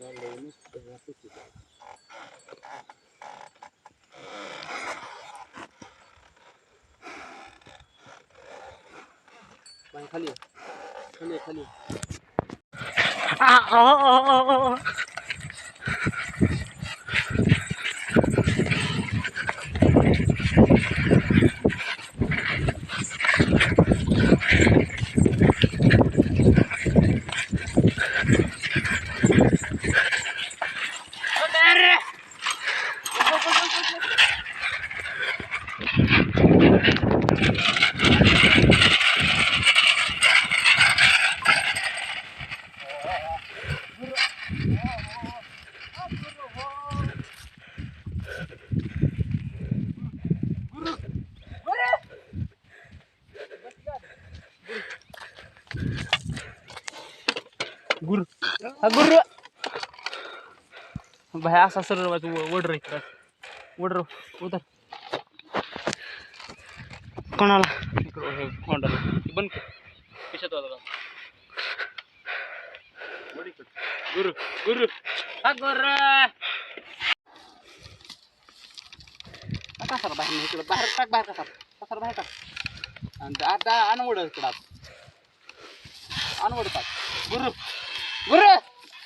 Yerlerini sıvıratı gibi. Ben kalıyor. Kalıyor kalıyor. Aa, aa, aa, aa. गुरु. हा गुरु. भाई असा सरळ तू वडर इकडं. वडर उतर कोणाला? इकडं हे बंद कर. कशात गुरु गुरु. हा गुरु. कसा बाहेर नाही इकडं बाहेर टाक बाहेर कसा कसा बाहेर टाक. आणि आता अनवड इकडं अनवड टाक. गुरु. गुरु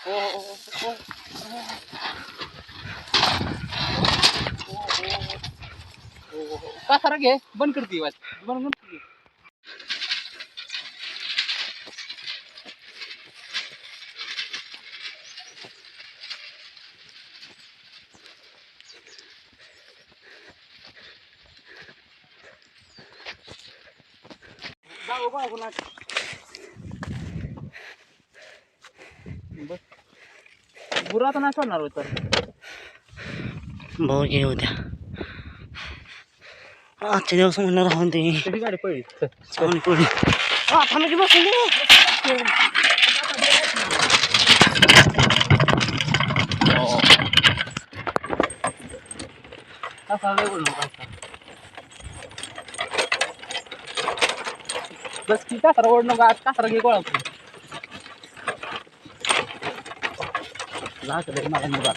हो हो घे. बंद करते वाच बंद बंद करते जाऊ बा गुरु आता नाही सोडणार होतं भाऊ घे उद्या. आजच्या दिवस म्हणलं राहून कशी गाडी पळली? चांगली पडली थांब की कसा बस की कसारा ओढ नको आज कसारा घे गोळा करून. जायचं लय मला मुगा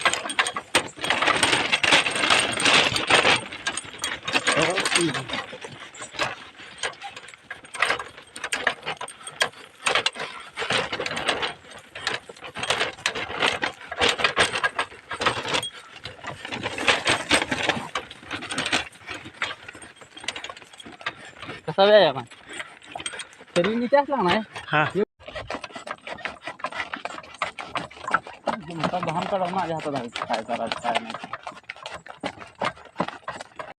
कसा व्यायाम आहे तरी मी त्याच लागणार हा घाम काढा माझ्या हातात आहे काय करायचं काय नाही